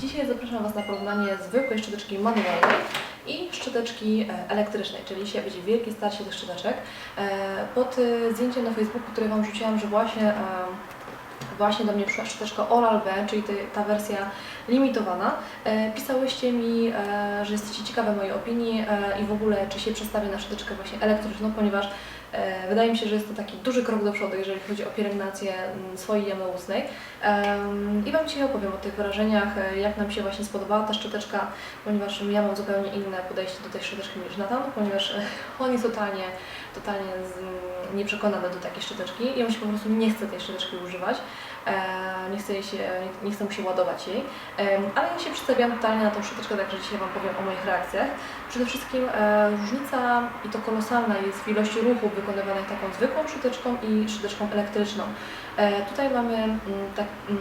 dzisiaj zapraszam Was na porównanie zwykłej szczoteczki manualnej i szczoteczki e, elektrycznej, czyli dzisiaj będzie wielkie starcie tych szczoteczek. E, Pod e, zdjęciem na Facebooku, które Wam rzuciłam, że właśnie, właśnie do mnie przyszła szczoteczka Oral-B, czyli ta wersja limitowana, pisałyście mi, że jesteście ciekawe mojej opinii i w ogóle czy się przestawię na szczoteczkę właśnie elektryczną, ponieważ wydaje mi się, że jest to taki duży krok do przodu, jeżeli chodzi o pielęgnację mm, swojej jamy ustnej. I Wam dzisiaj opowiem o tych wrażeniach, e, jak nam się właśnie spodobała ta szczoteczka, ponieważ ja mam zupełnie inne podejście do tej szczoteczki niż Natan, ponieważ e, on jest totalnie, totalnie z, nieprzekonany do takiej szczoteczki i on się po prostu nie chce tej szczoteczki używać, e, nie chce, jej się, nie chce mu się ładować jej, Em, ale ja się przedstawiam totalnie na tą szczoteczkę, także dzisiaj Wam powiem o moich reakcjach. Przede wszystkim e, różnica i to kolosalna jest w ilości ruchów wykonywanych taką zwykłą szczoteczką i szczoteczką elektryczną. E, tutaj mamy mm, tak, mm,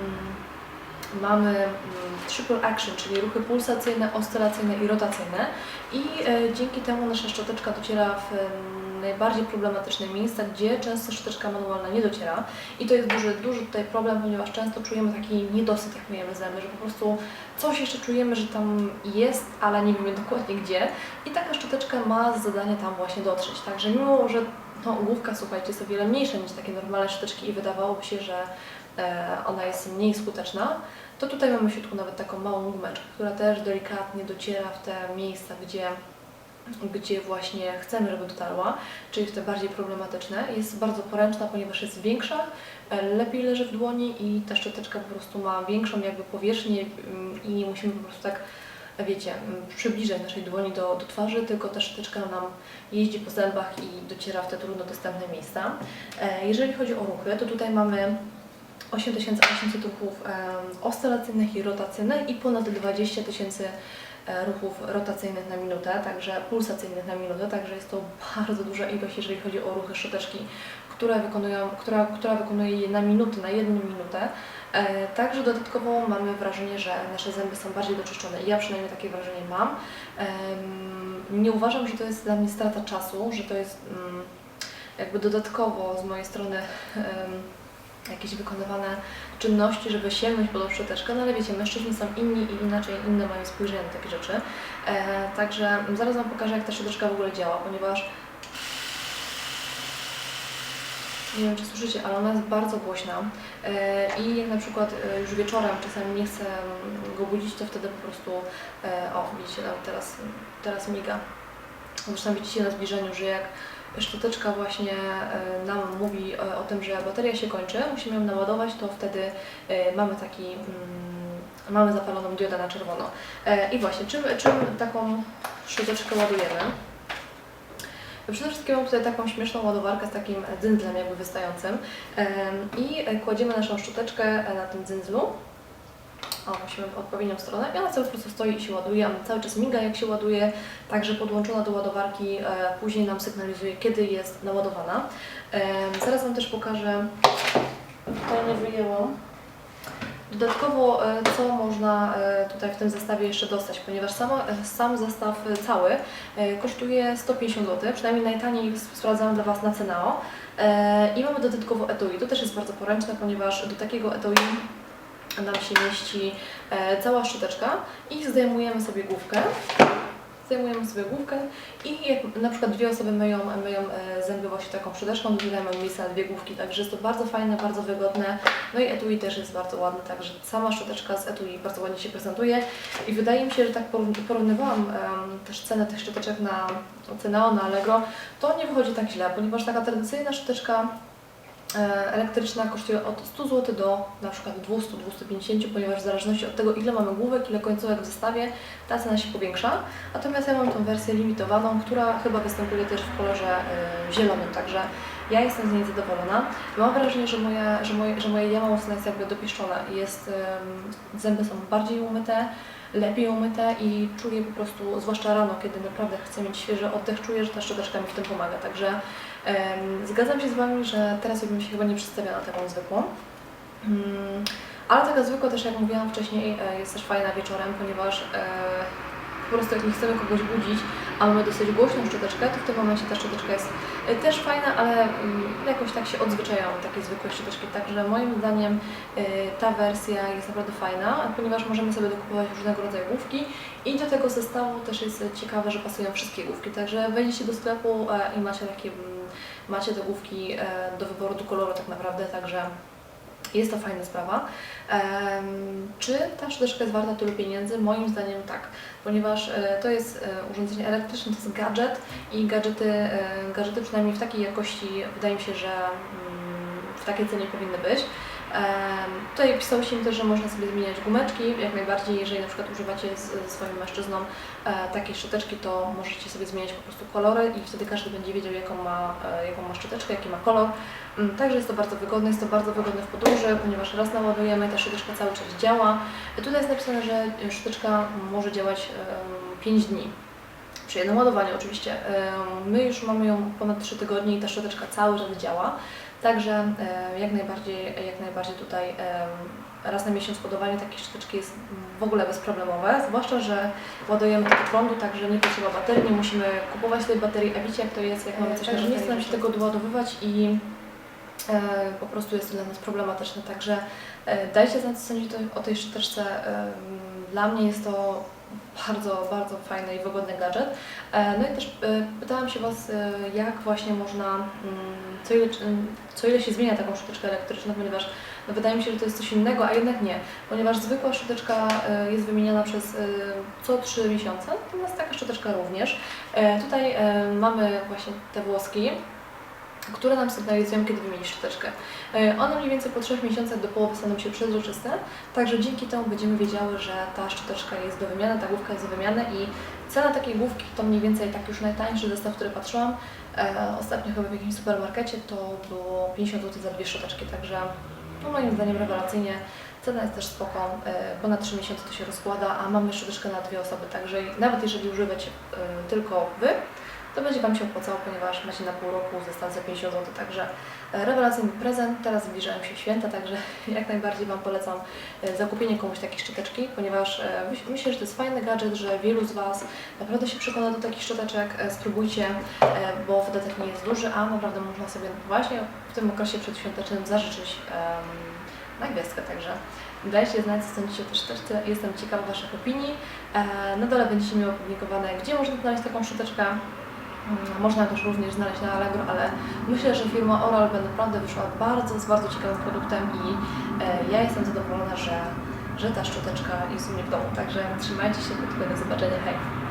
mamy mm, triple action, czyli ruchy pulsacyjne, oscylacyjne i rotacyjne. I e, dzięki temu nasza szczoteczka dociera w em, najbardziej problematyczne miejsca, gdzie często szczoteczka manualna nie dociera. I to jest duży, duży tutaj problem, ponieważ często czujemy taki niedosyt, jak myjemy zęby, że po prostu coś jeszcze czujemy, że tam jest, ale nie wiemy dokładnie gdzie. I taka szczoteczka ma za zadanie tam właśnie dotrzeć, także mimo, że no, główka, słuchajcie, jest o wiele mniejsza niż takie normalne szczoteczki i wydawałoby się, że e, ona jest mniej skuteczna, to tutaj mamy w środku nawet taką małą gumeczkę, która też delikatnie dociera w te miejsca, gdzie, gdzie właśnie chcemy, żeby dotarła, czyli w te bardziej problematyczne. Jest bardzo poręczna, ponieważ jest większa, e, lepiej leży w dłoni i ta szczoteczka po prostu ma większą jakby powierzchnię mm, i musimy po prostu tak wiecie, przybliżać naszej dłoni do, do twarzy, tylko ta szczoteczka nam jeździ po zębach i dociera w te trudno dostępne miejsca. E, Jeżeli chodzi o ruchy, to tutaj mamy 8800 ruchów oscylacyjnych i rotacyjnych i ponad 20 tysięcy e, ruchów rotacyjnych na minutę, także pulsacyjnych na minutę, także jest to bardzo duża ilość, jeżeli chodzi o ruchy szczoteczki, które wykonują, która, która wykonuje je na minutę, na jedną minutę. E, Także dodatkowo mamy wrażenie, że nasze zęby są bardziej doczyszczone. Ja przynajmniej takie wrażenie mam. Nie uważam, że to jest dla mnie strata czasu, że to jest mm, jakby dodatkowo z mojej strony jakieś wykonywane czynności, żeby sięgnąć po tą szczoteczkę, no ale wiecie, mężczyźni są inni i inaczej, inne mają spojrzenie na takie rzeczy. E, także zaraz Wam pokażę, jak ta szczoteczka w ogóle działa, ponieważ nie wiem, czy słyszycie, ale ona jest bardzo głośna e, i jak na przykład e, już wieczorem czasami nie chcę go budzić, to wtedy po prostu, e, o widzicie, nawet teraz, teraz miga. Zresztą widzicie na zbliżeniu, że jak szczoteczka właśnie nam mówi o tym, że bateria się kończy, musimy ją naładować, to wtedy mamy taki, mm, mamy zapaloną diodę na czerwono. I właśnie, czym, czym taką szczoteczkę ładujemy? Przede wszystkim mam tutaj taką śmieszną ładowarkę z takim dzyndzlem jakby wystającym i kładziemy naszą szczoteczkę na tym dzyndzlu. O, musimy w odpowiednią stronę i ona cały czas stoi i się ładuje, ona cały czas miga jak się ładuje, także podłączona do ładowarki e, później nam sygnalizuje kiedy jest naładowana. Zaraz Wam też pokażę, to nie wyjęłam. Dodatkowo, e, co można e, tutaj w tym zestawie jeszcze dostać, ponieważ sama, e, sam zestaw cały kosztuje 150 zł, przynajmniej najtaniej sprawdzałam dla Was na Cenao. I mamy dodatkowo etui. To też jest bardzo poręczne, ponieważ do takiego etui nam się mieści cała szczoteczka i zdejmujemy sobie główkę. Zdejmujemy sobie główkę i jak na przykład dwie osoby myją, myją e, zęby właśnie taką to tutaj mamy miejsce na dwie główki, także jest to bardzo fajne, bardzo wygodne. No i etui też jest bardzo ładny, także sama szczoteczka z etui bardzo ładnie się prezentuje i wydaje mi się, że tak poró- porównywałam też cenę tych szczoteczek na Ceneo, na Allegro, to nie wychodzi tak źle, ponieważ taka tradycyjna szczoteczka elektryczna kosztuje od 100 zł do na przykład 200-250, ponieważ w zależności od tego ile mamy główek, ile końcówek w zestawie, ta cena się powiększa. Natomiast ja mam tą wersję limitowaną, która chyba występuje też w kolorze e, zielonym, także ja jestem z niej zadowolona. Mam wrażenie, że, moja, że, moje, że moja jama jest jakby dopieszczona. Jest, zęby są bardziej umyte, lepiej umyte i czuję po prostu, zwłaszcza rano, kiedy naprawdę chcę mieć świeży oddech, czuję, że ta szczoteczka mi w tym pomaga. Także em, zgadzam się z Wami, że teraz bym się chyba nie przedstawiała taką zwykłą. Mm, ale taka zwykła też, jak mówiłam wcześniej, e, jest też fajna wieczorem, ponieważ e, po prostu jak nie chcemy kogoś budzić, a mamy dosyć głośną szczoteczkę, to w tym momencie ta szczoteczka jest y, też fajna, ale mm, jakoś tak się odzwyczajają takie zwykłe szczoteczki, także moim zdaniem y, ta wersja jest naprawdę fajna, ponieważ możemy sobie dokupować różnego rodzaju główki i do tego zestawu też jest ciekawe, że pasują wszystkie główki, także wejdziecie do sklepu e, i macie takie, mm, macie te główki e, do wyboru, do koloru tak naprawdę, także jest to fajna sprawa. Czy ta szczoteczka jest warta tylu pieniędzy? Moim zdaniem tak, ponieważ e, to jest e, urządzenie elektryczne, to jest gadżet i gadżety, e, gadżety przynajmniej w takiej jakości wydaje mi się, że mm, w takiej cenie powinny być. Tutaj pisało się też, że można sobie zmieniać gumeczki, jak najbardziej, jeżeli na przykład używacie ze swoim mężczyzną e, takiej szczoteczki, to możecie sobie zmieniać po prostu kolory i wtedy każdy będzie wiedział, jaką ma, e, jaką ma szczoteczkę, jaki ma kolor. Mm, Także jest to bardzo wygodne, jest to bardzo wygodne w podróży, ponieważ raz naładujemy, ta szczoteczka cały czas działa. Tutaj jest napisane, że szczoteczka może działać 5 dni. Przy jednym ładowaniu oczywiście. My już mamy ją ponad 3 tygodnie i ta szczoteczka cały czas działa. Także e, jak najbardziej, jak najbardziej tutaj em, raz na miesiąc ładowanie takiej szczoteczki jest w ogóle bezproblemowe, zwłaszcza, że ładujemy to do prądu, także nie potrzeba baterii, nie musimy kupować tej baterii, a wiecie jak to jest, jak mamy coś Także nie staram się tego doładowywać i e, po prostu jest to dla nas problematyczne, także e, dajcie znać co sądzicie o tej szczoteczce. Dla mnie jest to bardzo, bardzo fajny i wygodny gadżet. E, No i też e, pytałam się Was, e, jak właśnie można, mm, co ile, co ile się zmienia taką szczoteczkę elektryczną, ponieważ no wydaje mi się, że to jest coś innego, a jednak nie, ponieważ zwykła szczoteczka jest wymieniana przez co 3 miesiące, natomiast taka szczoteczka również. Tutaj mamy właśnie te włoski, które nam sygnalizują, kiedy wymienić szczoteczkę. E, One mniej więcej po 3 miesiącach do połowy staną się przezroczyste, także dzięki temu będziemy wiedziały, że ta szczoteczka jest do wymiany, ta główka jest do wymiany i cena takiej główki to mniej więcej tak już najtańszy zestaw, który patrzyłam. E, ostatnio chyba w jakimś supermarkecie to było 50 zł za dwie szczoteczki, także no moim zdaniem rewelacyjnie. Cena jest też spoko, e, ponad 3 miesiące to się rozkłada, a mamy szczoteczkę na dwie osoby, także nawet jeżeli używacie e, tylko Wy, to będzie Wam się opłacało, ponieważ macie na pół roku zestaw za 50 zł, także e, rewelacyjny prezent. Teraz zbliżają się święta, także jak najbardziej Wam polecam e, zakupienie komuś takiej szczoteczki, ponieważ e, myśl- myślę, że to jest fajny gadżet, że wielu z Was naprawdę się przekona do takich szczoteczek. Spróbujcie, bo wydatek nie jest duży, a naprawdę można sobie właśnie w tym okresie przedświątecznym zażyczyć na gwiazdkę, także Dajcie znać, co sądzicie o tej szczoteczce. Jestem ciekawa Waszych opinii. Na dole będziecie mieli opublikowane, gdzie można znaleźć taką szczoteczkę. Mm, Można też również znaleźć na Allegro, ale myślę, że firma Oral-B naprawdę wyszła bardzo, z bardzo ciekawym produktem i e, ja jestem zadowolona, że, że ta szczoteczka jest u mnie w domu. Także trzymajcie się, do zobaczenia, hej!